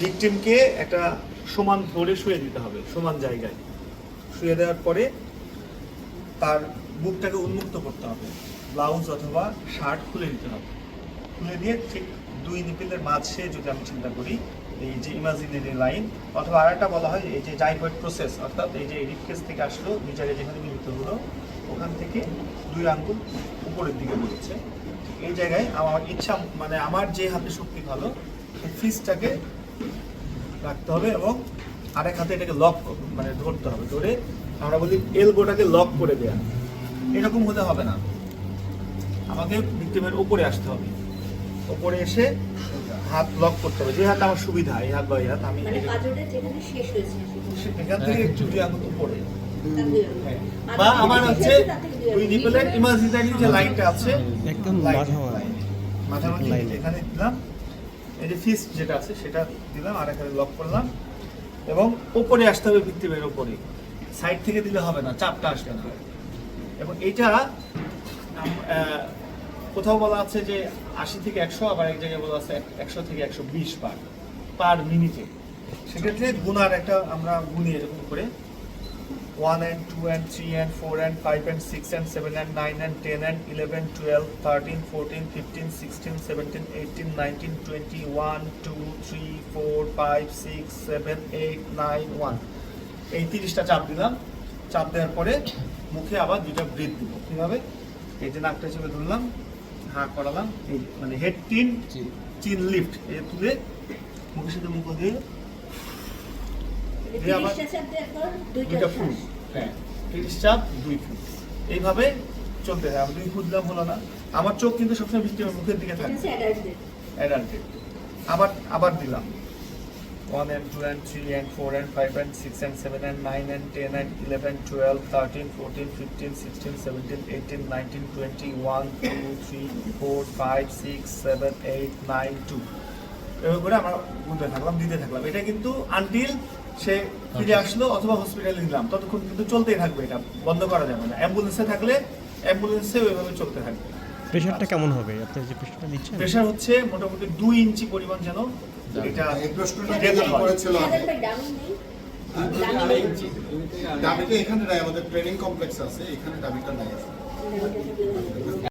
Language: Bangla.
ভিকটিমকে একটা সমান ধরে শুয়ে দিতে হবে, সমান জায়গায়। শুয়ে দেওয়ার পরে তার বুকটাকে উন্মুক্ত করতে হবে। ব্লাউজ অথবা শার্ট খুলে দিতে হবে। খুলে দিয়ে ঠিক দুই নিপিলের মাঝে যদি আমি চিন্তা করি, এই যে ইমাজিনারি লাইন অথবা আরেকটা বলা হয়, এই যে জাইকয়েড প্রসেস অর্থাৎ এই যে রিপকেস থেকে আসলো নিচে যেখানে মিলিত হলো, ওখান থেকে দুই আঙ্গুল উপরের দিকে বলছে। এই জায়গায় আমার ইচ্ছা মানে আমার যে হাতে শক্তি ভালো, সেই ফিসটাকে রাখতে হবে এবং আরেক হাতে এটাকে লক মানে ধরতে হবে ধরে আমরা বলি এলবোটাকে লক করে দেয়া এরকম হতে হবে না আমাকে ভিক্টিমের উপরে আসতে হবে উপরে এসে হাত লক করতে হবে যে হাত আমার সুবিধা এই হাত বা এই হাত আমি মানে এই- পাঁচটা যেখানে শেষ হয়েছে সেখানে। এখান থেকে দুই আঙুল উপরে। হ্যাঁ। বা আমার হচ্ছে দুই নিপেলের নিপেলের- যে লাইনটা আছে একদম। লাইন। লাইন। এখানে দিলাম এই যে ফিস যেটা আছে সেটা দিলাম আর এখানে লক করলাম। এবং ওপরে আসতে হবে ভিত্তিমের উপরে সাইড থেকে দিলে হবে না চাপটা আসবে না। এবং আহ, কোথাও বলা আছে যে আশি থেকে একশো আবার এক জায়গায় বলা আছে একশো থেকে একশো বিশ বার পার মিনিটে সেক্ষেত্রে গুনার একটা আমরা গুনি এরকম করে one and two and three and four and five and six and seven and nine and ten and eleven twelve thirteen fourteen fifteen sixteen seventeen eighteen nineteen twenty one two three four five six seven eight nine one এই তিরিশটা চাপ দিলাম। চাপ দেওয়ার পরে মুখে আবার দুইটা ব্রিথ দিব। কীভাবে? এই যে নাকটা চেপে ধরলাম হা করালাম। এই মানে হেড টিন চিন লিফট এই তুলে মুখের সাথে মুখ দিয়ে মানে দিয়ে আবার তিরিশটা চাপ দেওয়ার পর দুইটা ফুট হ্যাঁ। তিরিশ চাপ দুই ফুট এইভাবে চলতে হয়। দুই ফুট দিলাম হলো না। আমার চোখ কিন্তু সবসময় বৃষ্টি মুখের দিকে। অ্যাডাল্টেড আবার আবার দিলাম। One and two and three and four and five and six and seven and nine and ten and eleven twelve thirteen fourteen fifteen sixteen seventeen eighteen nineteen twenty one two three four five six seven eight nine two এভাবে করে আমরা গুনতে থাকলাম দিতে থাকলাম। এটা কিন্তু আনটিল সে ফিরে আসলো অথবা হসপিটালে নিলাম। ততক্ষণ কিন্তু চলতেই থাকবে এটা বন্ধ করা যাবে না। অ্যাম্বুলেন্সে থাকলে অ্যাম্বুলেন্সে ওইভাবে চলতে থাকবে। প্রেশারটা কেমন হবে? আপনি যে প্রেশারটা দিচ্ছেন প্রেশার হচ্ছে মোটামুটি দুই ইঞ্চি পরিমাণ যেন এটা এই প্রশ্নটা যেটা করেছিল আমি। ডাবিটা এখানে নাই আমাদের ট্রেনিং কমপ্লেক্স আছে এখানে ডাবিটা নাই।